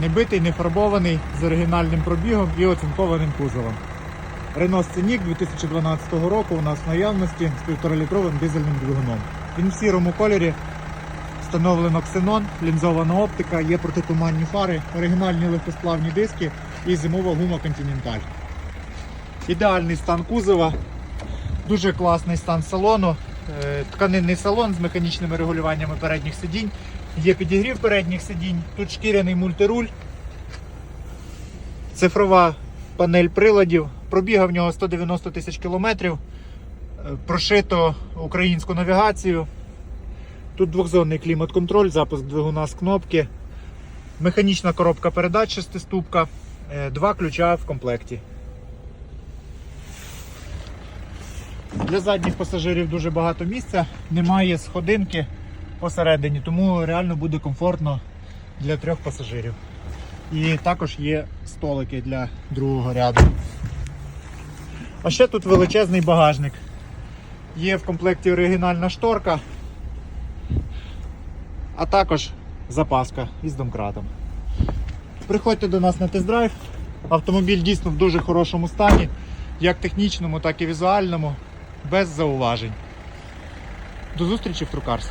Не битий, не фарбований, з оригінальним пробігом і оцинкованим кузовом. Renault Scenic 2012 року у нас в наявності з 1,5-літровим дизельним двигуном. Він в сірому кольорі, встановлено ксенон, лінзована оптика, є протитуманні фари, оригінальні легкосплавні диски і зимова гума Continental. Ідеальний стан кузова, дуже класний стан салону. Е, Тканинний салон з механічними регулюваннями передніх сидінь. Є підігрів передніх сидінь, тут шкіряний мультируль, цифрова панель приладів. Пробіга в нього 190 тисяч кілометрів. Е, Прошито українську навігацію. Тут двохзонний клімат-контроль, запуск двигуна з кнопки, механічна коробка передач шестиступка, е, два ключа в комплекті. Для задніх пасажирів дуже багато місця, немає сходинки посередині, тому реально буде комфортно для трьох пасажирів. І також є столики для другого ряду. А ще тут величезний багажник. Є в комплекті оригінальна шторка, а також запаска із домкратом. Приходьте до нас на тест-драйв. Автомобіль дійсно в дуже хорошому стані, як технічному, так і візуальному, без зауважень. До зустрічі в Трукарс.